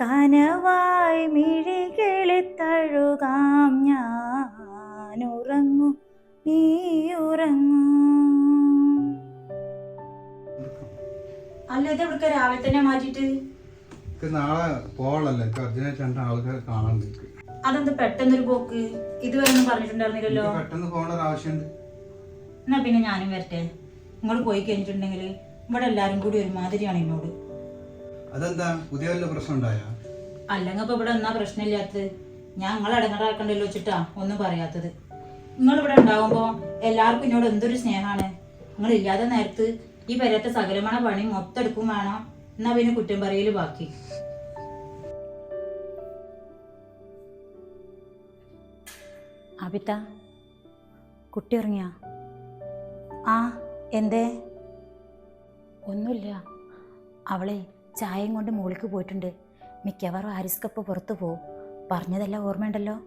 കനവായി മിഴികളിൽ തഴുകാം ഞാൻ ഉറങ്ങൂ നീ ഉറങ്ങൂ അല്ല ഇത് ഇവിടുത്തെ രാവിലെ തന്നെ മാറ്റിട്ട് നാളെ പോകണല്ലോ എനിക്ക് രണ്ട് ആൾക്കാരെ കാണാൻ നിൽക്കും. അതെന്ത് പെട്ടെന്നൊരു പോക്ക്? ഇതുവരെ ഒന്നും പറഞ്ഞിട്ടുണ്ടായിരുന്നില്ലല്ലോ പെട്ടെന്ന് പോകേണ്ട ഒരു ആവശ്യമുണ്ട്. എന്നാ പിന്നെ ഞാനും വരട്ടെ. ഇങ്ങോട്ട് പോയി കഴിഞ്ഞിട്ടുണ്ടെങ്കിൽ ഇവിടെ എല്ലാരും കൂടി ഒരുമാതിരിയാണ് എന്നോട്. അതെന്താ? പുതിയ വല്ല പ്രശ്നം ഉണ്ടായ അല്ലെങ്കിൽ ഇപ്പൊ ഇവിടെ എന്നാ പ്രശ്നമില്ലാത്തത്? ഞാൻ നിങ്ങൾ അടങ്ങാറാക്കണ്ടല്ലോ വെച്ചിട്ടാ ഒന്നും പറയാത്തത്. നിങ്ങൾ ഇവിടെ ഉണ്ടാവുമ്പോ എല്ലാവർക്കും എന്നോട് എന്തൊരു സ്നേഹമാണ്? നിങ്ങൾ ഇല്ലാതെ നേരത്ത് ഈ വരത്തെ സകലമായ പണി മൊത്തം എടുക്കും വേണം. എന്നാ പിന്നെ കുറ്റം പറയൽ ബാക്കി. അബിത കുട്ടി ഉറങ്ങിയ? ആ എന്തേ? ഒന്നുമില്ല. അവളെ ചായയും കൊണ്ട് മുകളിലേക്ക് പോയിട്ടുണ്ട്. മിക്കവാറും ആരിസ്കപ്പ് പുറത്തു പോവും. പറഞ്ഞതെല്ലാം ഓർമ്മയുണ്ടല്ലോ?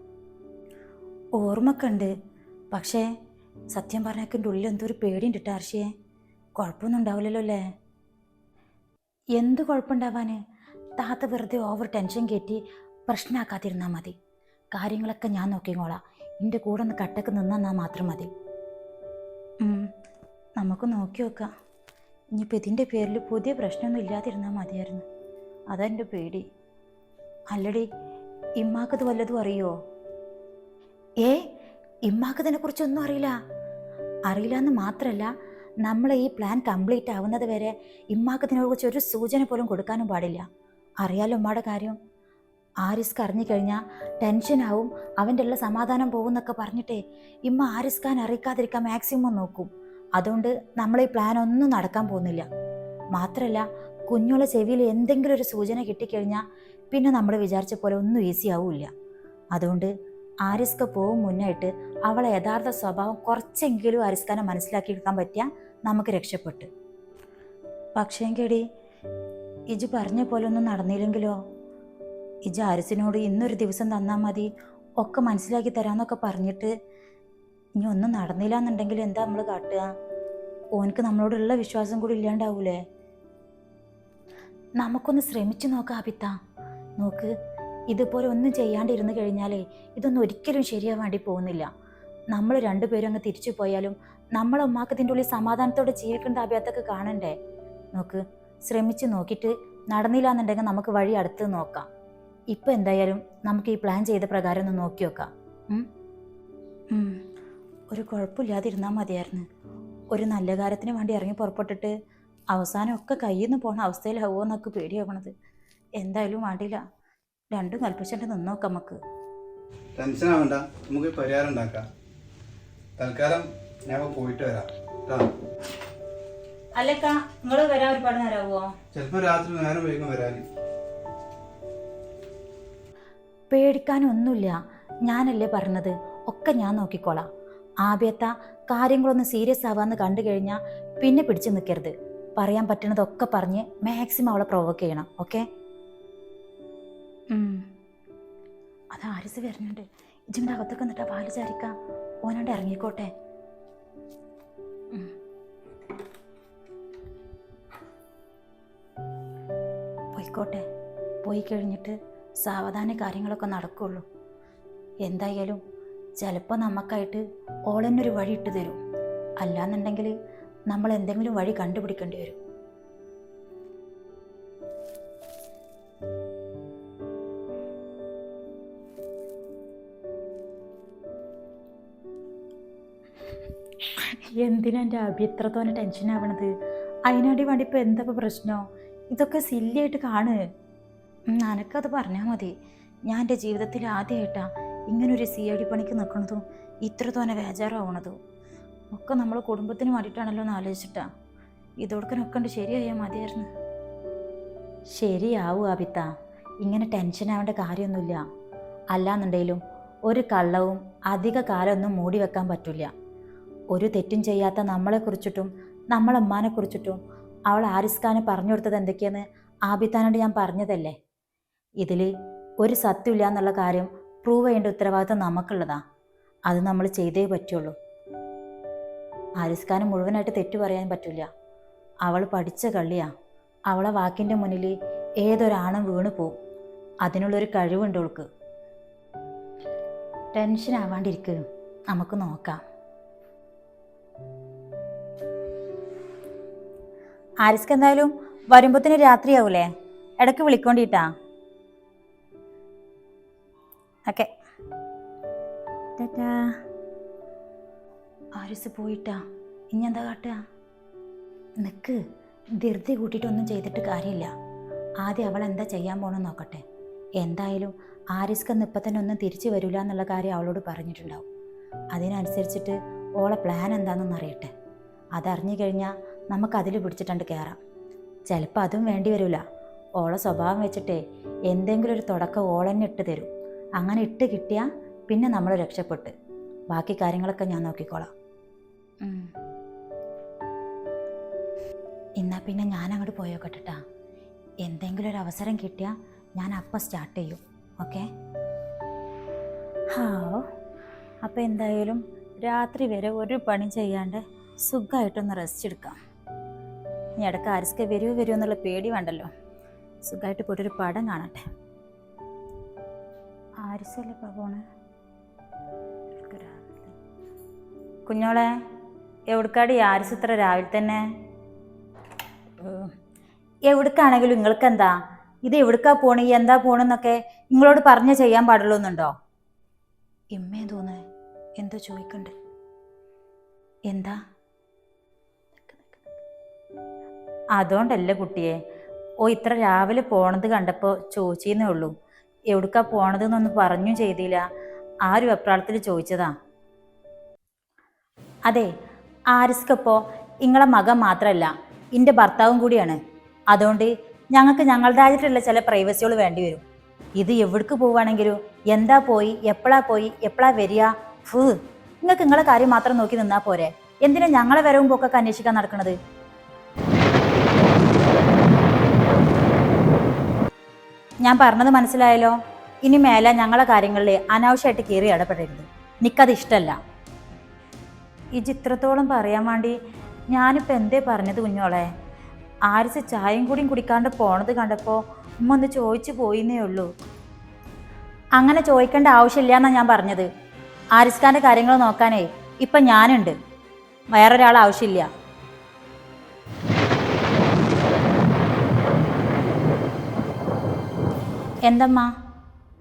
ഓർമ്മയൊക്കെ ഉണ്ട് പക്ഷേ സത്യം പറഞ്ഞാൽ ഉള്ളിൽ എന്തോ ഒരു പേടിയുണ്ട് കേട്ടോ ആർഷിയെ കുഴപ്പമൊന്നും ഉണ്ടാവില്ലല്ലോ അല്ലേ? എന്ത് കുഴപ്പമുണ്ടാവാന്? താത്ത വെറുതെ ഓവർ ടെൻഷൻ കയറ്റി പ്രശ്നമാക്കാതിരുന്നാൽ മതി. കാര്യങ്ങളൊക്കെ ഞാൻ നോക്കിക്കോളാം. എന്റെ കൂടെ ഒന്ന് കട്ടക്ക് നിന്നാൽ മാത്രം മതി. നമുക്ക് നോക്കി നോക്കാം. ഇനിയിപ്പോൾ ഇതിന്റെ പേരിൽ പുതിയ പ്രശ്നമൊന്നും ഇല്ലാതിരുന്നാൽ മതിയായിരുന്നു. അതെന്റെ പേടി. അല്ലടി ഇമ്മാക്കത് വല്ലതും അറിയോ? ഏ ഇമ്മാക്കതിനെ കുറിച്ചൊന്നും അറിയില്ല. അറിയില്ല എന്ന് മാത്രമല്ല നമ്മളെ ഈ പ്ലാൻ കംപ്ലീറ്റ് ആവുന്നത് വരെ ഇമ്മാക്കത്തിനെ കുറിച്ച് ഒരു സൂചന പോലും കൊടുക്കാനും പാടില്ല. അറിയാലോ ഉമ്മയുടെ കാര്യം? ആരിസ്ക്ക് അറിഞ്ഞു കഴിഞ്ഞാൽ ടെൻഷനാവും അവന്റെ ഉള്ള സമാധാനം പോകുമെന്നൊക്കെ പറഞ്ഞിട്ടേ ഇമ്മ ആരിസ്ഖാൻ അറിയിക്കാതിരിക്കാൻ മാക്സിമം നോക്കും. അതുകൊണ്ട് നമ്മൾ ഈ പ്ലാൻ ഒന്നും നടക്കാൻ പോകുന്നില്ല. മാത്രമല്ല കുഞ്ഞുള്ള ചെവിയിൽ എന്തെങ്കിലും ഒരു സൂചന കിട്ടിക്കഴിഞ്ഞാൽ പിന്നെ നമ്മൾ വിചാരിച്ച പോലെ ഒന്നും ഈസി ആവില്ല. അതുകൊണ്ട് ആരിസ്ക പോവും മുന്നായിട്ട് അവളെ യഥാർത്ഥ സ്വഭാവം കുറച്ചെങ്കിലും ആരിസ്കാനെ മനസ്സിലാക്കി എടുക്കാൻ പറ്റിയാൽ നമുക്ക് രക്ഷപ്പെട്ടു. പക്ഷേങ്കടി ഇജ് പറഞ്ഞ പോലെ ഒന്നും നടന്നില്ലെങ്കിലോ? ഇജ് ആരിസിനോട് ഇന്നൊരു ദിവസം തന്നാൽ മതി ഒക്കെ മനസ്സിലാക്കി തരാമെന്നൊക്കെ പറഞ്ഞിട്ട് ഇനി ഒന്നും നടന്നില്ല എന്നുണ്ടെങ്കിൽ എന്താ നമ്മൾ കാട്ടുക? ഓനക്ക് നമ്മളോടുള്ള വിശ്വാസം കൂടി ഇല്ലാണ്ടാവൂലേ? നമുക്കൊന്ന് ശ്രമിച്ചു നോക്കാം അബിത്ത നോക്ക് ഇതുപോലെ ഒന്നും ചെയ്യാണ്ടിരുന്നു കഴിഞ്ഞാലേ ഇതൊന്നും ഒരിക്കലും ശരിയാവാണ്ടി വേണ്ടി പോകുന്നില്ല. നമ്മൾ രണ്ടുപേരും അങ്ങ് തിരിച്ചു പോയാലും നമ്മളെ ഉമ്മാക്ക് ഇതിന്റെ ഉള്ളിൽ സമാധാനത്തോടെ ജീവിക്കേണ്ട അഭ്യത്തൊക്കെ കാണണ്ടേ? നോക്ക് ശ്രമിച്ചു നോക്കിയിട്ട് നടന്നില്ല എന്നുണ്ടെങ്കിൽ നമുക്ക് വഴി അടുത്ത് നോക്കാം. ഇപ്പം എന്തായാലും നമുക്ക് ഈ പ്ലാൻ ചെയ്ത പ്രകാരം ഒന്ന് നോക്കി നോക്കാം. ഒരു കുഴപ്പമില്ലാതിരുന്നാൽ മതിയായിരുന്നു. ഒരു നല്ല കാര്യത്തിന് വേണ്ടി ഇറങ്ങി പുറപ്പെട്ടിട്ട് അവസാനമൊക്കെ കയ്യിൽ നിന്ന് പോണ അവസ്ഥയിലാവുമോ എന്നൊക്കെ പേടിയാവണത്. എന്തായാലും വേണ്ടില്ല. രണ്ടും കൽപ്പിച്ചിട്ട് നിന്നോക്കാം നമുക്ക് ടെൻഷൻ ആവണ്ട. നമുക്ക് പരിഹാരം ഉണ്ടാക്കാം. തൽക്കാലം ഞാൻ പോയിട്ട് വരാം. അല്ലക്ക നിങ്ങൾ വരാൻ ഒരുപാട് നേരമാവോ ചിലപ്പോൾ രാത്രി നേരം വൈകും വരാൻ പേടിക്കാനൊന്നുമില്ല. ഞാനല്ലേ പറഞ്ഞത്. ഒക്കെ ഞാൻ നോക്കിക്കോളാം. ആദ്യത്തെ കാര്യങ്ങളൊന്ന് സീരിയസ് ആവാന്ന് കണ്ടു കഴിഞ്ഞാൽ പിന്നെ പിടിച്ചു നിൽക്കരുത് പറയാൻ പറ്റുന്നതൊക്കെ പറഞ്ഞ് മാക്സിമം അവളെ പ്രൊവോക്ക് ചെയ്യണം ഓക്കെ അത് ആരിസ് വരുന്നുണ്ട് ഇജിന്റെ അകത്തൊക്കെ നിന്നിട്ട് പാൽ ചാരിക്കാം. ഓനോണ്ട് ഇറങ്ങിക്കോട്ടെ. പോയിക്കോട്ടെ. പോയി കഴിഞ്ഞിട്ട് സാവധാന കാര്യങ്ങളൊക്കെ നടക്കുള്ളൂ. എന്തായാലും ചിലപ്പോൾ നമുക്കായിട്ട് ഓളന്നൊരു വഴി ഇട്ട് തരും. അല്ലാന്നുണ്ടെങ്കിൽ നമ്മൾ എന്തെങ്കിലും വഴി കണ്ടുപിടിക്കേണ്ടി വരും. എന്തിനാ എന്റെ അഭി ഇത്ര തോന്നെ ടെൻഷൻ ആവണത്? അതിനാടി വേണ്ടി ഇപ്പോൾ എന്താ പ്രശ്നമോ പ്രശ്നം? ഇതൊക്കെ സില്ലിയായിട്ട് കാണ്. നനക്കത് പറഞ്ഞാൽ മതി. ഞാൻ എന്റെ ജീവിതത്തിൽ ആദ്യമായിട്ടാ ഇങ്ങനൊരു സി ഐ ഡി പണിക്ക് നിൽക്കണതും ഇത്ര തോനെ ഒക്കെ നമ്മൾ കുടുംബത്തിന് വേണ്ടിയിട്ടാണല്ലോ എന്ന് ആലോചിച്ചിട്ടാ. ഇതോടൊക്കെ ഉണ്ട് ശരിയായാൽ മതിയായിരുന്നു. ശരിയാവും അബിത്ത ഇങ്ങനെ ടെൻഷൻ ആവേണ്ട കാര്യമൊന്നുമില്ല. അല്ലാന്നുണ്ടെങ്കിലും ഒരു കള്ളവും അധിക കാലമൊന്നും മൂടി വെക്കാൻ പറ്റില്ല. ഒരു തെറ്റും ചെയ്യാത്ത നമ്മളെക്കുറിച്ചിട്ടും നമ്മളമ്മാനെക്കുറിച്ചിട്ടും അവൾ ആരിസ്ഖാനെ പറഞ്ഞു കൊടുത്തത് എന്തൊക്കെയെന്ന് ആബിത്താനോട് ഞാൻ പറഞ്ഞതല്ലേ? ഇതിൽ ഒരു സത്യമില്ല എന്നുള്ള കാര്യം പ്രൂവ് ചെയ്യേണ്ട ഉത്തരവാദിത്തം നമുക്കുള്ളതാ. അത് നമ്മൾ ചെയ്തേ പറ്റുള്ളൂ. ആരിസ്ഖാന് മുഴുവനായിട്ട് തെറ്റു പറയാൻ പറ്റില്ല. അവൾ പഠിച്ച കള്ളിയാ. അവളെ വാക്കിന്റെ മുന്നിൽ ഏതൊരാണും വീണു പോവും. അതിനുള്ളൊരു കഴിവുണ്ട് അവൾക്ക്. ടെൻഷൻ ആവാണ്ടിരിക്കുക നമുക്ക് നോക്കാം. ആരിസ്ക്ക് എന്തായാലും വരുമ്പോത്തിന് രാത്രിയാവൂലേ? ഇടയ്ക്ക് വിളിക്കൊണ്ടിട്ടാ. ഓക്കെ. ആരിസ് പോയിട്ടാ? ഇനി എന്താ കാട്ടുക നിക്ക് ധൃതി കൂട്ടിയിട്ടൊന്നും ചെയ്തിട്ട് കാര്യമില്ല. ആദ്യം അവൾ എന്താ ചെയ്യാൻ പോണെന്ന് നോക്കട്ടെ. എന്തായാലും ആരിസ്ക്ക് ഇപ്പം തന്നെ ഒന്നും തിരിച്ചു വരില്ല എന്നുള്ള കാര്യം അവളോട് പറഞ്ഞിട്ടുണ്ടാവും. അതിനനുസരിച്ചിട്ട് ഓളെ പ്ലാൻ എന്താണെന്ന് അറിയട്ടെ. അതറിഞ്ഞു കഴിഞ്ഞാൽ നമുക്ക് അതിൽ പിടിച്ചിട്ടുണ്ട് കയറാം ചിലപ്പോൾ അതും വേണ്ടി വരില്ല ഓളെ സ്വഭാവം വെച്ചിട്ടേ എന്തെങ്കിലും ഒരു തുടക്കം ഓളെന്നെ ഇട്ട് തരും. അങ്ങനെ ഇട്ട് കിട്ടിയാൽ പിന്നെ നമ്മൾ രക്ഷപ്പെട്ട്. ബാക്കി കാര്യങ്ങളൊക്കെ ഞാൻ നോക്കിക്കോളാം. എന്നാൽ പിന്നെ ഞാൻ അങ്ങോട്ട് പോയോക്കട്ടെട്ടാ എന്തെങ്കിലും ഒരു അവസരം കിട്ടിയാൽ ഞാൻ അപ്പം സ്റ്റാർട്ട് ചെയ്യും. ഓക്കെ? ഹാ അപ്പോൾ എന്തായാലും രാത്രി വരെ ഒരു പണി ചെയ്യാണ്ട് സുഖമായിട്ടൊന്ന് റെസ്റ്റ് എടുക്കാം. ഇനി ഇടയ്ക്ക് ആരിസ്ക വരുമോ വരുമോ എന്നുള്ള പേടി വേണ്ടല്ലോ. സുഖമായിട്ട് പോയിട്ടൊരു പടം കാണട്ടെ. ആരിസല്ലേ പോണ? കുഞ്ഞോളെ എവിടക്കാടി ആരിസ് ഇത്ര രാവിലെ തന്നെ. എവിടക്കാണെങ്കിലും നിങ്ങൾക്ക് എന്താ ഇത് എവിടക്കാ പോണേ? എന്താ പോണെന്നൊക്കെ നിങ്ങളോട് പറഞ്ഞ് ചെയ്യാൻ പാടുള്ളൂന്നുണ്ടോ? എമ്മേ ഇമ്മേ തോന്നേ എന്തോ ചോദിക്കണ്ട്? എന്താ? അതുകൊണ്ടല്ല കുട്ടിയെ. ഓ ഇത്ര രാവിലെ പോണത് കണ്ടപ്പോൾ ചോദിച്ചേന്നേ ഉള്ളൂ. എവിടക്കാ പോണതെന്നൊന്ന് പറഞ്ഞു ചെയ്തില്ല. ആ ഒരു വെപ്രാളത്തിൽ ചോദിച്ചതാ? അതെ ആരിസ്കപ്പോൾ ഇങ്ങളെ മകൻ മാത്രമല്ല എന്റെ ഭർത്താവും കൂടിയാണ്. അതുകൊണ്ട് ഞങ്ങൾക്ക് ഞങ്ങളുടേതായിട്ടുള്ള ചില പ്രൈവസികൾ വേണ്ടി വരും. ഇത് എവിടേക്ക് പോവുകയാണെങ്കിലും എന്താ പോയി എപ്പോഴാ പോയി എപ്പോഴാ വരിക? ഫു നിങ്ങൾക്ക് നിങ്ങളെ കാര്യം മാത്രം നോക്കി നിന്നാ പോരെ. എന്തിനാ ഞങ്ങളെ വരവും പോക്കൊക്കെ അന്വേഷിക്കാൻ നടക്കണത്? ഞാൻ പറഞ്ഞത് മനസ്സിലായല്ലോ? ഇനി മേലെ ഞങ്ങളെ കാര്യങ്ങളിൽ അനാവശ്യമായിട്ട് കയറി ഇടപെടരുത്. നിക്കത് ഇഷ്ടമല്ല ഈ ചിത്രത്തോളം പറയാൻ വേണ്ടി ഞാനിപ്പോൾ എന്തേ പറഞ്ഞത് കുഞ്ഞോളെ? ആരിച്ച് ചായയും കൂടിയും കുടിക്കാണ്ട് പോണത് കണ്ടപ്പോൾ ഉമ്മ ഒന്ന് ചോദിച്ചു പോയിന്നേ ഉള്ളൂ. അങ്ങനെ ചോദിക്കേണ്ട ആവശ്യമില്ല എന്നാണ് ഞാൻ പറഞ്ഞത്. ആരിസ്ഖാന്റെ കാര്യങ്ങൾ നോക്കാനേ ഇപ്പം ഞാനുണ്ട്. വേറൊരാൾ ആവശ്യമില്ല. എന്തമ്മ?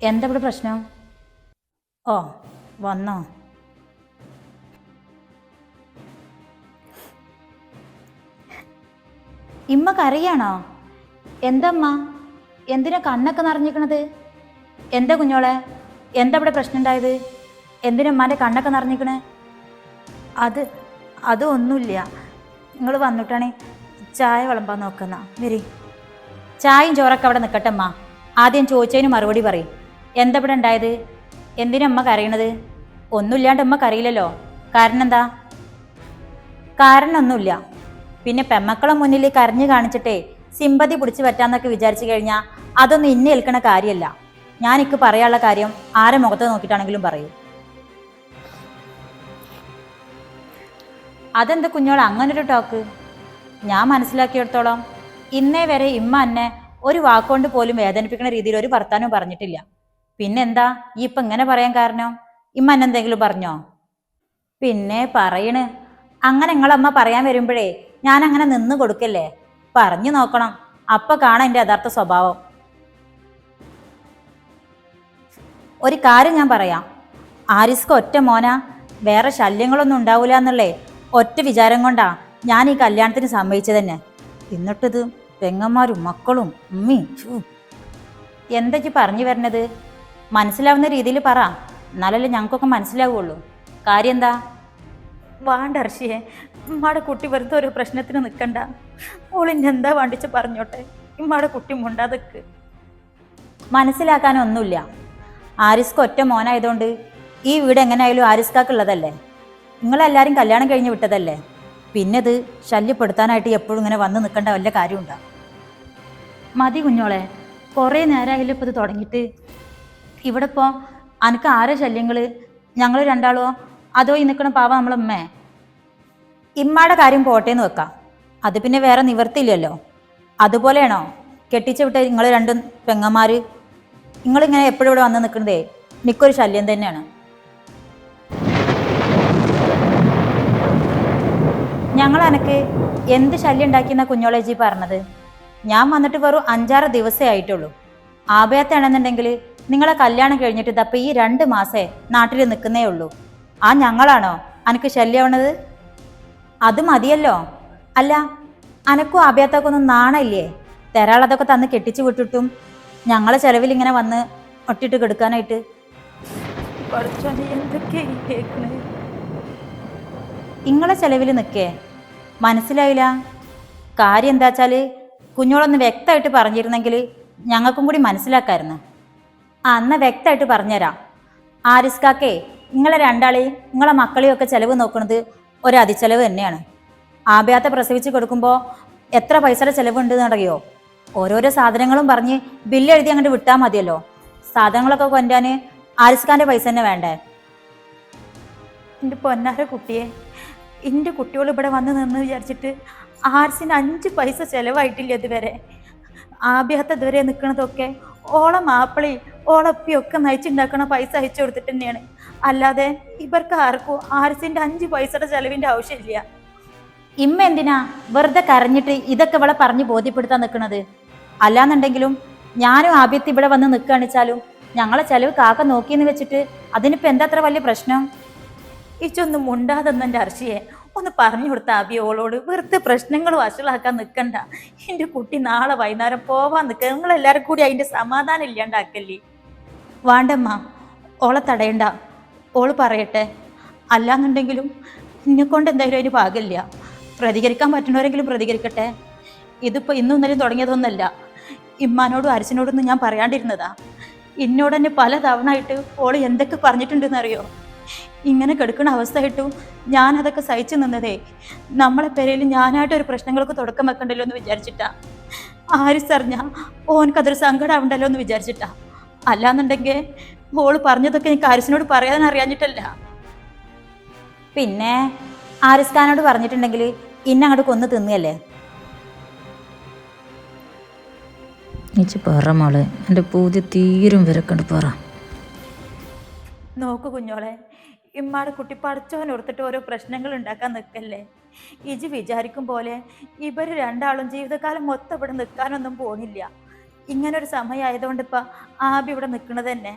എന്താ ഇവിടെ പ്രശ്നം? ഓ വന്നോ. ഇമ്മ കറിയാണോ എന്തമ്മ? എന്തിനാ കണ്ണൊക്കെ നിറഞ്ഞിക്കണത് എന്താ കുഞ്ഞോളെ? എന്താ ഇവിടെ പ്രശ്നം ഉണ്ടായത്? എന്തിനാ ഉമ്മാന്റെ കണ്ണൊക്കെ നിറഞ്ഞിക്കണേ അത് അതൊന്നുമില്ല നിങ്ങൾ വന്നിട്ടാണെ ചായ വിളമ്പാൻ നോക്കുന്ന. വരി. ചായയും ചോറൊക്കെ അവിടെ നിൽക്കട്ടെ അമ്മ ആദ്യം ചോദിച്ചതിന് മറുപടി പറയും. എന്താ ഇവിടെ ഉണ്ടായത്? എന്തിനമ്മ കരയണത്? ഒന്നുമില്ലാണ്ട് അമ്മ കരയില്ലല്ലോ. കാരണം എന്താ? കാരണം ഒന്നുമില്ല പിന്നെ പെമ്മക്കളെ മുന്നിൽ കരഞ്ഞു കാണിച്ചിട്ടേ സിമ്പതി പിടിച്ചു പറ്റാന്നൊക്കെ വിചാരിച്ചു കഴിഞ്ഞാൽ അതൊന്നും ഇന്നെ ഏൽക്കണ കാര്യമല്ല. ഞാനിക്ക് പറയാനുള്ള കാര്യം ആരെ മുഖത്ത് നോക്കിയിട്ടാണെങ്കിലും പറയൂ. അതെന്താ കുഞ്ഞോൾ അങ്ങനൊരു ടോക്ക്? ഞാൻ മനസ്സിലാക്കിയെടുത്തോളം ഇന്നേ വരെ ഇമ്മ എന്നെ ഒരു വാക്കുകൊണ്ട് പോലും വേദനിപ്പിക്കുന്ന രീതിയിൽ ഒരു വർത്താനം പറഞ്ഞിട്ടില്ല. പിന്നെന്താ? ഈ ഇപ്പം ഇങ്ങനെ പറയാൻ കാരണം? ഇമ്മ എന്നെന്തെങ്കിലും പറഞ്ഞോ? പിന്നെ പറയണ്. അങ്ങനെ നിങ്ങളമ്മ പറയാൻ വരുമ്പോഴേ ഞാൻ അങ്ങനെ നിന്ന് കൊടുക്കല്ലേ? പറഞ്ഞു നോക്കണം. അപ്പൊ കാണാം എന്റെ യഥാർത്ഥ സ്വഭാവം. ഒരു കാര്യം ഞാൻ പറയാം. ആരിസ്ക്ക് ഒറ്റ മോന വേറെ ശല്യങ്ങളൊന്നും ഉണ്ടാവില്ല എന്നുള്ളേ ഒറ്റ വിചാരം കൊണ്ടാ ഞാൻ ഈ കല്യാണത്തിന് സമ്മതിച്ചത് തന്നെ. പെങ്ങന്മാരും മക്കളും ഉമ്മി. എന്തൊക്കെ പറഞ്ഞു വരണത്? മനസ്സിലാവുന്ന രീതിയിൽ പറ. എന്നാലല്ലേ ഞങ്ങൾക്കൊക്കെ മനസ്സിലാവുള്ളൂ. കാര്യം എന്താ? വേണ്ട അർഷിയെ. ഉമ്മാടെ കുട്ടി വെറുതെ ഒരു പ്രശ്നത്തിന് നിൽക്കണ്ട ഓളിന്റെ എന്താ വണ്ടിച്ച് പറഞ്ഞോട്ടെ? ഉമ്മാടെ കുട്ടി മുണ്ടാതെക്ക് മനസ്സിലാക്കാനൊന്നുമില്ല. ആരിസ്ക്ക് ഒറ്റ മോനായതുകൊണ്ട് ഈ വീട് എങ്ങനെയായാലും ആരിസ്കാക്കുള്ളതല്ലേ? നിങ്ങളെല്ലാവരും കല്യാണം കഴിഞ്ഞ് വിട്ടതല്ലേ? പിന്നെ ഇത് ശല്യപ്പെടുത്താനായിട്ട് എപ്പോഴും ഇങ്ങനെ വന്ന് നിൽക്കേണ്ട വല്ല കാര്യമുണ്ടോ. മതി കുഞ്ഞോളെ കുറേ നേരമായില്ല ഇപ്പോൾ ഇത് തുടങ്ങിയിട്ട്. ഇവിടെ ഇപ്പോൾ അനക്ക് ആരെ ശല്യങ്ങൾ ഞങ്ങൾ രണ്ടാളോ? അതോ ഈ നിൽക്കണ പാവ നമ്മളമ്മേ ഇമ്മാടെ കാര്യം പോട്ടേന്ന് വെക്കാം. അത് പിന്നെ വേറെ നിവർത്തിയില്ലല്ലോ. അതുപോലെയാണോ? കെട്ടിച്ച വിട്ട നിങ്ങൾ രണ്ടും പെങ്ങന്മാർ നിങ്ങളിങ്ങനെ എപ്പോഴും ഇവിടെ വന്ന് നിൽക്കുന്നതേ എനിക്കൊരു ശല്യം തന്നെയാണ്. ഞങ്ങൾ അനക്ക് എന്ത് ശല്യം ഉണ്ടാക്കിയെന്ന കുഞ്ഞോളേജി പറഞ്ഞത്? ഞാൻ വന്നിട്ട് വെറും അഞ്ചാറ് ദിവസമേ ആയിട്ടുള്ളൂ. ആഭയത്താണെന്നുണ്ടെങ്കിൽ നിങ്ങളെ കല്യാണം കഴിഞ്ഞിട്ട് ഇതപ്പം ഈ രണ്ട് മാസേ നാട്ടിൽ നിൽക്കുന്നേ ഉള്ളൂ. ആ ഞങ്ങളാണോ? അനക്ക് ശല്യമാവണത് അത് മതിയല്ലോ. അല്ല അനക്കും ആഭ്യത്തൊക്കൊന്നും നാണയില്ലേ തെരാളതൊക്കെ തന്ന് കെട്ടിച്ചു വിട്ടിട്ടും ഞങ്ങളെ ചെലവിൽ ഇങ്ങനെ വന്ന് ഒട്ടിട്ട് കെടുക്കാനായിട്ട്. ഇങ്ങളെ ചെലവിൽ നിൽക്കേ മനസ്സിലായില്ല. കാര്യം എന്താ വെച്ചാൽ കുഞ്ഞോളൊന്ന് വ്യക്തമായിട്ട് പറഞ്ഞിരുന്നെങ്കിൽ ഞങ്ങൾക്കും കൂടി മനസ്സിലാക്കായിരുന്നു. ആ എന്നാൽ വ്യക്തമായിട്ട് പറഞ്ഞുതരാം. ആരിസ്കാക്കേ നിങ്ങളെ രണ്ടാളെയും നിങ്ങളെ മക്കളെയും ഒക്കെ ചെലവ് നോക്കുന്നത് ഒരു അതിച്ചെലവ് തന്നെയാണ്. ആഭ്യാത്തെ പ്രസവിച്ച് കൊടുക്കുമ്പോൾ എത്ര പൈസയുടെ ചെലവുണ്ട് എന്നറിയോ ഓരോരോ സാധനങ്ങളും പറഞ്ഞ് ബില്ല് എഴുതി അങ്ങോട്ട് വിട്ടാൽ മതിയല്ലോ. സാധനങ്ങളൊക്കെ കൊണ്ടുവരാൻ ആരിസ്കാന്റെ പൈസ തന്നെ വേണ്ടേ? എന്റെ പൊന്നാര കുട്ടിയെ എന്റെ കുട്ടികൾ ഇവിടെ വന്ന് നിന്ന് വിചാരിച്ചിട്ട് ആർസിന് അഞ്ച് പൈസ ചിലവായിട്ടില്ല ഇതുവരെ. ആഭ്യാത്ത ഇതുവരെ നിൽക്കണതൊക്കെ ഓളെ മാപ്പിളി ഓളപ്പിയൊക്കെ നയിച്ചുണ്ടാക്കണ പൈസ അയച്ചു കൊടുത്തിട്ട് തന്നെയാണ്. അല്ലാതെ ഇവർക്ക് ആർക്കും ആർസിന്റെ അഞ്ച് പൈസയുടെ ചെലവിന്റെ ആവശ്യമില്ല. ഇമ്മ എന്തിനാ വെറുതെ കരഞ്ഞിട്ട് ഇതൊക്കെ ഇവളെ പറഞ്ഞ് ബോധ്യപ്പെടുത്താൻ നിൽക്കുന്നത് അല്ലാന്നുണ്ടെങ്കിലും ഞാനും ആഭ്യത്ത് ഇവിടെ വന്ന് നിൽക്കുകയാണിച്ചാലും ഞങ്ങളെ ചെലവ് കാക്ക നോക്കിയെന്ന് വെച്ചിട്ട് അതിനിപ്പോൾ എന്താ അത്ര വലിയ പ്രശ്നം? ഇച്ചൊന്നും മുണ്ടാതെന്നെ അർച്ചിയെ ഒന്ന് പറഞ്ഞു കൊടുത്ത അബി ഓളോട്. വെറുതെ പ്രശ്നങ്ങൾ വഷളാക്കാൻ നിൽക്കണ്ട എന്റെ കുട്ടി നാളെ വൈകുന്നേരം പോവാൻ നിൽക്കുക നിങ്ങളെല്ലാവരും കൂടി അതിന്റെ സമാധാനം ഇല്ലാണ്ടാക്കല്ലേ? വേണ്ടമ്മ ഓളെ തടയണ്ട. ഓൾ പറയട്ടെ. അല്ലാന്നുണ്ടെങ്കിലും കൊണ്ട് എന്തായാലും അതിന് പാകില്ല. പ്രതികരിക്കാൻ പറ്റുന്നവരെങ്കിലും പ്രതികരിക്കട്ടെ. ഇതിപ്പോൾ ഇന്നും ഇന്നലെയും തുടങ്ങിയതൊന്നല്ല. ഇമ്മാനോടും അരച്ചനോടൊന്നും ഞാൻ പറയാണ്ടിരുന്നതാ. എന്നോട് പല തവണ ആയിട്ട് ഓൾ എന്തൊക്കെ പറഞ്ഞിട്ടുണ്ടെന്നറിയോ? ഇങ്ങനെ കെടുക്കുന്ന കിട്ടു. ഞാൻ അതൊക്കെ സഹിച്ചു നിന്നതേ. നമ്മളെ പെരയിൽ ഞാനായിട്ട് ഒരു പ്രശ്നങ്ങൾക്ക് തുടക്കം വെക്കണ്ടല്ലോ എന്ന് വിചാരിച്ചിട്ടാ. ആരിസ് അറിഞ്ഞ ഓനക്കതൊരു സങ്കടം ആവണ്ടല്ലോ എന്ന് വിചാരിച്ചിട്ടാ. അല്ലാന്നുണ്ടെങ്കിൽ ഓൾ പറഞ്ഞതൊക്കെ എനിക്ക് ആരിസിനോട് പറയാൻ അറിയാഞ്ഞിട്ടല്ല. പിന്നെ ആരിസ് ഖാനോട് പറഞ്ഞിട്ടുണ്ടെങ്കിൽ ഇന്ന അങ്ങോട്ട് കൊന്നു തിന്നുകയല്ലേ നീച്ച് പറ മോളെ. എന്റെ പൂതി തീരും വരക്കണ്ട് പറ. നോക്കു കുഞ്ഞോളെ. ഇമ്മാടെ കുട്ടി പഠിച്ചവൻ ഓർത്തിട്ട് ഓരോ പ്രശ്നങ്ങൾ ഉണ്ടാക്കാൻ നിൽക്കല്ലേ? ഇജി വിചാരിക്കും പോലെ ഇവർ രണ്ടാളും ജീവിതകാലം മൊത്തം ഇവിടെ നിൽക്കാനൊന്നും പോണില്ല. ഇങ്ങനൊരു സമയമായതുകൊണ്ട് ഇപ്പം ആബി ഇവിടെ നിൽക്കണത് തന്നെ.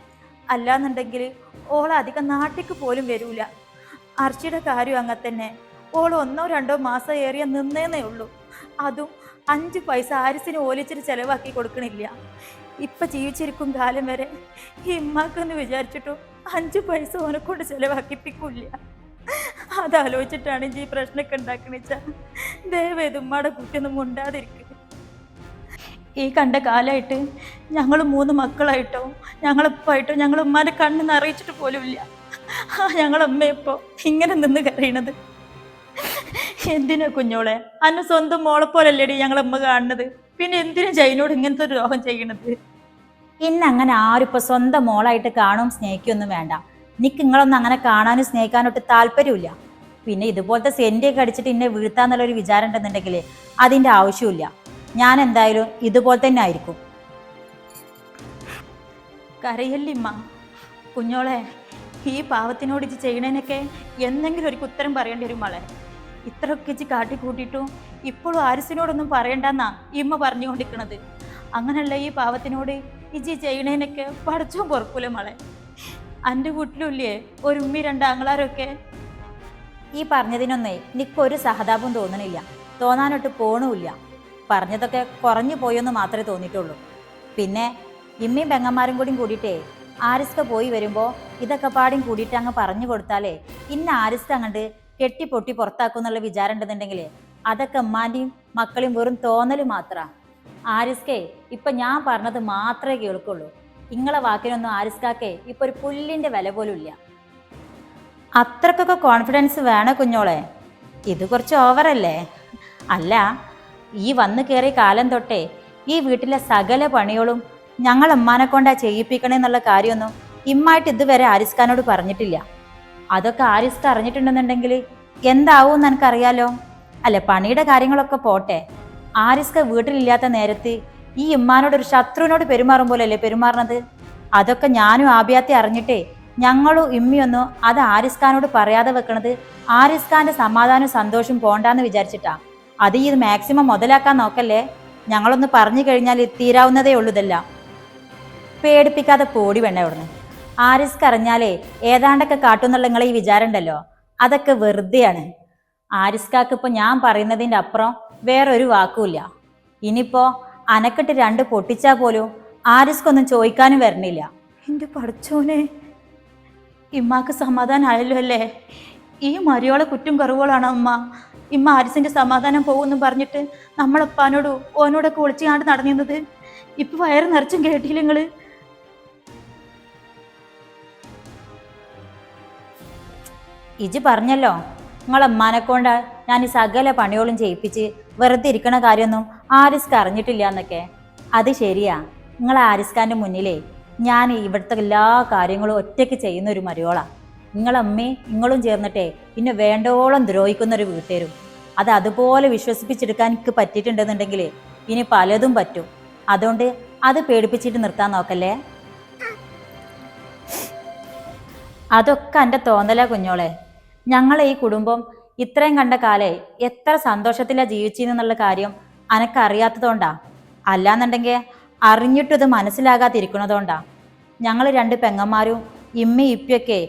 അല്ലാന്നുണ്ടെങ്കിൽ ഓൾ അധികം നാട്ടിക്ക് പോലും വരൂല. അർച്ചിയുടെ കാര്യം അങ്ങനെ തന്നെ. ഓൾ ഒന്നോ രണ്ടോ മാസം ഏറിയ നിന്നേന്നേ ഉള്ളൂ. അതും അഞ്ച് പൈസ ആരിസിന് ഓലിച്ചിട്ട് ചിലവാക്കി കൊടുക്കണില്ല. ഇപ്പം ജീവിച്ചിരിക്കും കാലം വരെ ഈ ഇമ്മാക്കെന്ന് വിചാരിച്ചിട്ടും അഞ്ച് പൈസ ഓനെ കൊണ്ട് ചെലവാക്കിപ്പിക്കില്ല. അതാലോചിച്ചിട്ടാണ് ഈ പ്രശ്നമൊക്കെ ഉണ്ടാക്കണിച്ച ദയവേത് ഉമ്മാടെ കുട്ടിയൊന്നും മുണ്ടാതിരിക്കുക ഈ കണ്ട കാലമായിട്ട് ഞങ്ങൾ മൂന്ന് മക്കളായിട്ടോ ഞങ്ങളിപ്പായിട്ടോ ഞങ്ങൾ ഉമ്മാനെ കണ്ണ് നിറയിച്ചിട്ട് പോലുമില്ല. ഞങ്ങളമ്മ ഇപ്പോൾ ഇങ്ങനെ നിന്ന് കരയണത്. എന്തിനാ കുഞ്ഞോളെ? അന്ന് സ്വന്തം മോളെ പോലല്ലേടി ഞങ്ങളമ്മ കാണുന്നത്? പിന്നെ എന്തിനാ ജൈനോട് ഇങ്ങനത്തെ ഒരു രോഗം ചെയ്യണത്? ഇന്ന് അങ്ങനെ ആരും ഇപ്പൊ സ്വന്തം മോളായിട്ട് കാണും സ്നേഹിക്കൊന്നും വേണ്ട. നിക്ക് നിങ്ങളൊന്നും അങ്ങനെ കാണാനും സ്നേഹിക്കാനൊട്ട് താല്പര്യമില്ല പിന്നെ ഇതുപോലത്തെ സെന്റിയൊക്കെ അടിച്ചിട്ട് എന്നെ വീഴ്ത്താന്നുള്ളൊരു വിചാരം ഉണ്ടെന്നുണ്ടെങ്കിൽ അതിന്റെ ആവശ്യമില്ല ഞാൻ എന്തായാലും ഇതുപോലെ തന്നെ ആയിരിക്കും. കരയല്ലിമ്മ കുഞ്ഞോളെ ഈ പാവത്തിനോട് ഇച്ച് ചെയ്യണേനൊക്കെ എന്തെങ്കിലും ഒരു ഉത്തരം പറയേണ്ടി വരും മോളെ. ഇത്രയൊക്കെ ഇച്ച് കാട്ടിക്കൂട്ടിയിട്ടും ഇപ്പോഴും ആരിസിനോടൊന്നും പറയണ്ടെന്നാ ഇമ്മ പറഞ്ഞുകൊണ്ടിരിക്കണത്. അങ്ങനെയുള്ള ഈ പാവത്തിനോട് ഇജി ചെയ്യണേനൊക്കെ പഠിച്ചോ പൊറക്കൂല മോളെ? എന്റെ വീട്ടിലുമില്ലേ ഒരു ഉമ്മി രണ്ടാങ്ങളാരൊക്കെ ഈ പറഞ്ഞതിനൊന്നേ നിക്കൊരു സഹതാപം തോന്നണില്ല. തോന്നാനൊട്ട് പോണുമില്ല പറഞ്ഞതൊക്കെ കുറഞ്ഞു പോയെന്ന് മാത്രമേ തോന്നിയിട്ടുള്ളൂ. പിന്നെ ഇമ്മയും പെങ്ങന്മാരും കൂടിയും കൂടിയിട്ടേ ആരിസ്ക പോയി വരുമ്പോൾ ഇതൊക്കെ പാടിയും കൂടിയിട്ട് അങ്ങ് പറഞ്ഞു കൊടുത്താലേ ഇന്ന ആരിസ്ക അങ്ങോട്ട് കെട്ടി പൊട്ടി പുറത്താക്കും എന്നുള്ള വിചാരം ഉണ്ടെന്നുണ്ടെങ്കിൽ അതൊക്കെ ഉമ്മാന്റെയും മക്കളെയും വെറും തോന്നൽ മാത്രമാണ് ആരിസ്കേ ഇപ്പം ഞാൻ പറഞ്ഞത് മാത്രമേ കേൾക്കുള്ളൂ. ഇങ്ങളെ വാക്കിനൊന്നും ആരിസ്കാക്കേ ഇപ്പൊ ഒരു പുല്ലിന്റെ വില പോലും ഇല്ല. അത്രക്കൊക്കെ കോൺഫിഡൻസ് വേണ കുഞ്ഞോളെ? ഇത് കുറച്ച് ഓവറല്ലേ അല്ല? ഈ വന്നു കയറിയ കാലം തൊട്ടേ ഈ വീട്ടിലെ സകല പണികളും ഞങ്ങൾ ഉമ്മാനെ കൊണ്ടാ ചെയ്യിപ്പിക്കണേ എന്നുള്ള കാര്യമൊന്നും ഇമ്മായിട്ട് ഇതുവരെ ആരിസ്ഖാനോട് പറഞ്ഞിട്ടില്ല. അതൊക്കെ ആരിസ്ക അറിഞ്ഞിട്ടുണ്ടെന്നുണ്ടെങ്കിൽ എന്താവും എന്ന് എനിക്കറിയാലോ. അല്ല പണിയുടെ കാര്യങ്ങളൊക്കെ പോട്ടെ. ആരിസ്ക വീട്ടിലില്ലാത്ത നേരത്ത് ഈ ഇമ്മാനോട് ഒരു ശത്രുവിനോട് പെരുമാറും പോലെയല്ലേ പെരുമാറണത് അതൊക്കെ ഞാനും ആഭ്യാത്തി അറിഞ്ഞിട്ടേ ഞങ്ങളും ഇമ്മിയൊന്നും അത് ആരിസ്ഖാനോട് പറയാതെ വെക്കണത് ആരിസ്ഖാന്റെ സമാധാനവും സന്തോഷവും പോണ്ടാന്ന് വിചാരിച്ചിട്ടാ. അത് ഈ മാക്സിമം മുതലാക്കാൻ നോക്കല്ലേ? ഞങ്ങളൊന്ന് പറഞ്ഞു കഴിഞ്ഞാൽ തീരാവുന്നതേ ഉള്ളൂ പേടിപ്പിക്കാതെ പോടി വേണ്ട അവിടുന്ന്. ആരിസ്ക് അറിഞ്ഞാലേ ഏതാണ്ടൊക്കെ കാട്ടുന്നുള്ള നിങ്ങളെ ഈ വിചാരണ്ടല്ലോ അതൊക്കെ വെറുതെയാണ്. ആരിസ്കാക്ക് ഇപ്പൊ ഞാൻ പറയുന്നതിന്റെ അപ്പുറം വേറൊരു വാക്കുമില്ല. ഇനിയിപ്പോ അനക്കെട്ട് രണ്ട് പൊട്ടിച്ചാ പോലും ആരിസ്ക്കൊന്നും ചോദിക്കാനും വരണില്ല. എന്റെ പഠിച്ചോനെ ഇമ്മാക്ക് സമാധാനമായല്ലോ അല്ലേ? ഈ മരിയോളെ കുറ്റും കുറവുകളാണ് അമ്മ ഇമ്മ ആരിസിന്റെ സമാധാനം പോകുമെന്നും പറഞ്ഞിട്ട് നമ്മളപ്പാനോട് ഓനോടൊക്കെ ഒളിച്ചാണ്ട് നടന്നിരുന്നത്? ഇപ്പൊ വയറ് നിറച്ചും കേട്ടില്ല നിങ്ങൾ? ഇജ് പറഞ്ഞല്ലോ നിങ്ങളെ കൊണ്ട് ഞാൻ ഈ സകല പണിയോളും ചെയ്യിപ്പിച്ച് വെറുതെ ഇരിക്കണ കാര്യമൊന്നും ആരിസ്ക്ക് അറിഞ്ഞിട്ടില്ല എന്നൊക്കെ. അത് ശരിയാ. നിങ്ങൾ ആരിസ്കാന്റെ മുന്നിലേ ഞാൻ ഇവിടുത്തെ എല്ലാ കാര്യങ്ങളും ഒറ്റയ്ക്ക് ചെയ്യുന്ന ഒരു മരിയോളാ നിങ്ങളമ്മേ നിങ്ങളും ചേർന്നിട്ടേ പിന്നെ വേണ്ടോളം ദ്രോഹിക്കുന്ന ഒരു വീട്ടുകാരും. അത് അതുപോലെ വിശ്വസിപ്പിച്ചെടുക്കാൻ എനിക്ക് പറ്റിയിട്ടുണ്ടെന്നുണ്ടെങ്കിൽ ഇനി പലതും പറ്റും. അതുകൊണ്ട് അത് പേടിപ്പിച്ചിട്ട് നിർത്താൻ നോക്കല്ലേ? അതൊക്കെ എന്റെ തോന്നലാ കുഞ്ഞോളെ. ഞങ്ങളെ ഈ കുടുംബം ഇത്രയും കണ്ട കാലേ എത്ര സന്തോഷത്തിലാ ജീവിച്ചെന്നുള്ള കാര്യം അനക്കറിയാത്തതുകൊണ്ടാ. അല്ലാന്നുണ്ടെങ്കിൽ അറിഞ്ഞിട്ടും ഇത് മനസ്സിലാകാതിരിക്കണതുകൊണ്ടാ ഞങ്ങൾ രണ്ട് പെങ്ങന്മാരും ഇമ്മി ഇപ്പിയൊക്കെ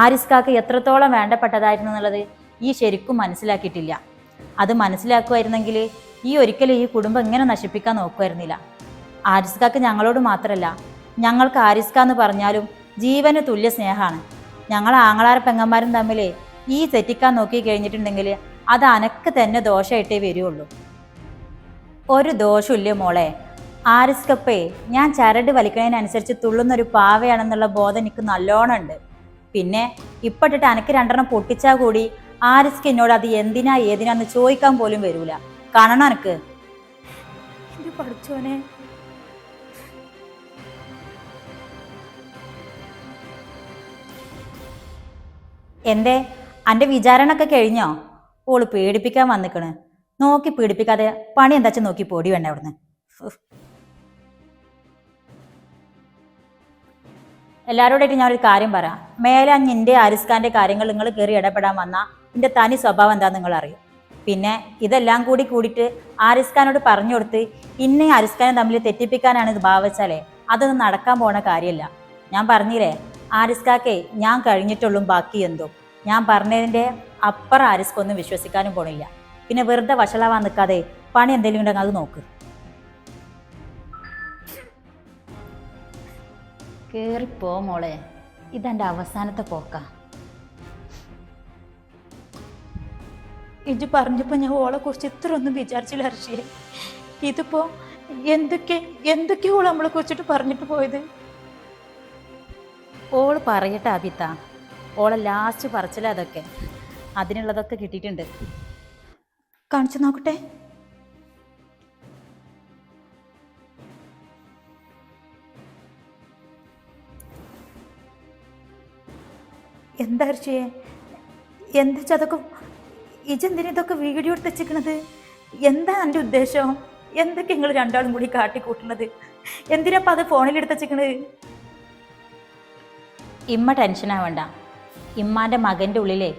ആരിസ്കാക്ക് എത്രത്തോളം വേണ്ടപ്പെട്ടതായിരുന്നു എന്നുള്ളത് ഈ ശരിക്കും മനസ്സിലാക്കിയിട്ടില്ല. അത് മനസ്സിലാക്കുമായിരുന്നെങ്കിൽ ഈ ഒരിക്കലും ഈ കുടുംബം ഇങ്ങനെ നശിപ്പിക്കാൻ നോക്കുമായിരുന്നില്ല ആരിസ്കാക്ക് ഞങ്ങളോട് മാത്രമല്ല ഞങ്ങൾക്ക് ആരിസ്ക എന്ന് പറഞ്ഞാലും ജീവന് തുല്യ സ്നേഹമാണ്. ഞങ്ങൾ ആങ്ങളാര പെങ്ങന്മാരും തമ്മിൽ ഈ തെറ്റിക്കാൻ നോക്കി കഴിഞ്ഞിട്ടുണ്ടെങ്കിൽ അത് അനക്ക് തന്നെ ദോഷമായിട്ടേ വരുള്ളൂ. ഒരു ദോഷമില്ല മോളെ. ആരിസ്കപ്പേ ഞാൻ ചരട് വലിക്കുന്നതിനനുസരിച്ച് തുള്ളുന്നൊരു പാവയാണെന്നുള്ള ബോധം എനിക്ക് നല്ലോണം ഉണ്ട്. പിന്നെ ഇപ്പട്ടിട്ട് അനക്ക് രണ്ടെണ്ണം പൊട്ടിച്ചാൽ കൂടി ആരിസ്ക്ക് എന്നോട് അത് എന്തിനാ ഏതിനാന്ന് ചോദിക്കാൻ പോലും വരൂല. കാണണം എനക്ക് പഠിച്ചോനെ എന്തേ? അന്റെ വിചാരണൊക്കെ കഴിഞ്ഞോ? ഓൾ പേടിപ്പിക്കാൻ വന്നിക്കണ്. നോക്കി പേടിപ്പിക്കാതെ പണി എന്താച്ചാ നോക്കി പോടി വേണ്ട അവിടുന്ന്? എല്ലാരോടായിട്ട് ഞാനൊരു കാര്യം പറയാം മേലെ നിന്റെ ആരിസ്ഖാന്റെ കാര്യങ്ങൾ നിങ്ങൾ കയറി ഇടപെടാൻ വന്ന എന്റെ തനി സ്വഭാവം എന്താന്ന് നിങ്ങൾ അറിയും. പിന്നെ ഇതെല്ലാം കൂടി കൂടിയിട്ട് ആരിസ്ഖാനോട് പറഞ്ഞു കൊടുത്ത് ഇന്നെ ആരിസ്ഖാനെ തമ്മിൽ തെറ്റിപ്പിക്കാനാണ് ഇത് ഭാവിച്ചാലേ അതൊന്നും നടക്കാൻ പോണ കാര്യമല്ല ഞാൻ പറഞ്ഞില്ലേ ആരിസ്കാക്കെ ഞാൻ കഴിഞ്ഞിട്ടുള്ളൂ ബാക്കി എന്തോ. ഞാൻ പറഞ്ഞതിന്റെ അപ്പുറം ആരിസ്കൊന്നും വിശ്വസിക്കാനും പോണില്ല. പിന്നെ വെറുതെ വഷളാവാൻ നിൽക്കാതെ പണി എന്തെങ്കിലും ഉണ്ടെങ്കിൽ അത് നോക്ക്. കേറിപ്പോ മോളെ. ഇതെന്റെ അവസാനത്തെ പോക്ക. ഇജ് പറഞ്ഞപ്പോൾ ഞാൻ ഓളെ കുറിച്ച് ഇത്ര ഒന്നും വിചാരിച്ചില്ല ഹർഷിയെ ഇതിപ്പോ എന്തൊക്കെ എന്തൊക്കെയോ ഓൾ നമ്മളെ കുറിച്ചിട്ട് പറഞ്ഞിട്ട് പോയത്. ഓൾ പറയട്ടെ അബിത്ത ഓളെ ലാസ്റ്റ് പറച്ചില്ല അതൊക്കെ. അതിനുള്ളതൊക്കെ കിട്ടിയിട്ടുണ്ട്. കാണിച്ചു നോക്കട്ടെ. എന്താ ഹർഷിയെ എന്താ അതൊക്കെ ഇജെന്തിനാ ഇതൊക്കെ വീഡിയോ എടുത്ത് വെച്ചിരിക്കണത് എന്താ എന്റെ ഉദ്ദേശം? എന്തൊക്കെ നിങ്ങൾ രണ്ടാളും കൂടി കാട്ടിക്കൂട്ടണത് എന്തിനാ അത് ഫോണിൽ എടുത്ത് വെച്ചിരിക്കണത് ഇമ്മ ടെൻഷനാവണ്ട ഇമ്മാന്റെ മകന്റെ ഉള്ളിലെ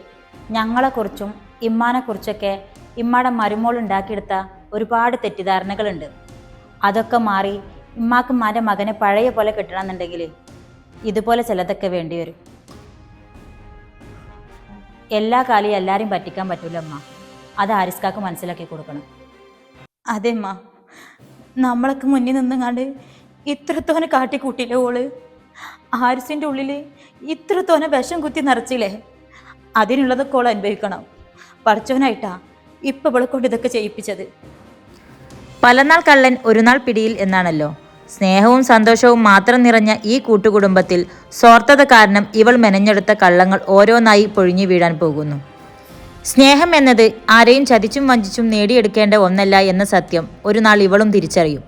ഞങ്ങളെക്കുറിച്ചും ഇമ്മാനെക്കുറിച്ചൊക്കെ ഇമ്മാടെ മരുമോൾ ഉണ്ടാക്കിയെടുത്ത ഒരുപാട് തെറ്റിദ്ധാരണകളുണ്ട്. അതൊക്കെ മാറി ഇമ്മാക്ക് ഇമ്മാന്റെ മകനെ പഴയ പോലെ കിട്ടണമെന്നുണ്ടെങ്കിൽ ഇതുപോലെ ചിലതൊക്കെ വേണ്ടി വരും. എല്ലാ കാലവും എല്ലാവരെയും പറ്റിക്കാൻ പറ്റൂല അമ്മ. അത് ആരിസ്കാക്ക് മനസ്സിലാക്കി കൊടുക്കണം. അതെ അമ്മ. നമ്മളൊക്കെ മുന്നിൽ നിന്നുങ്ങാണ്ട് ഇത്രത്തോനെ കാട്ടിക്കൂട്ടിയില്ലേ ഓൾ? ആരിസിന്റെ ഉള്ളിൽ ഇത്രത്തോനെ വിഷം കുത്തി നിറച്ചില്ലേ? അതിനുള്ളതൊക്കെ ഓൾ അനുഭവിക്കണം. പഠിച്ചവനായിട്ടാ ഇപ്പം ഇവളെ കൊണ്ട് ഇതൊക്കെ ചെയ്യിപ്പിച്ചത്. പലനാൾ കള്ളൻ ഒരു നാൾ പിടിയിൽ എന്നാണല്ലോ. സ്നേഹവും സന്തോഷവും മാത്രം നിറഞ്ഞ ഈ കൂട്ടുകുടുംബത്തിൽ സ്വാർത്ഥത കാരണം ഇവൾ മെനഞ്ഞെടുത്ത കള്ളങ്ങൾ ഓരോന്നായി പൊഴിഞ്ഞു വീഴാൻ പോകുന്നു. സ്നേഹം എന്നത് ആരെയും ചതിച്ചും വഞ്ചിച്ചും നേടിയെടുക്കേണ്ട ഒന്നല്ല എന്ന സത്യം ഒരു നാൾ ഇവളും തിരിച്ചറിയും.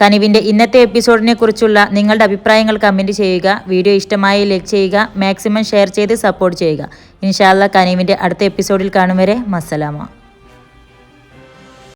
കനിവിന്റെ ഇന്നത്തെ എപ്പിസോഡിനെ കുറിച്ചുള്ള നിങ്ങളുടെ അഭിപ്രായങ്ങൾ കമന്റ് ചെയ്യുക വീഡിയോ ഇഷ്ടമായി ലൈക്ക് ചെയ്യുക മാക്സിമം ഷെയർ ചെയ്ത് സപ്പോർട്ട് ചെയ്യുക. ഇൻഷാല്ല കനിവിന്റെ അടുത്ത എപ്പിസോഡിൽ കാണും വരെ. മസ്സലാമ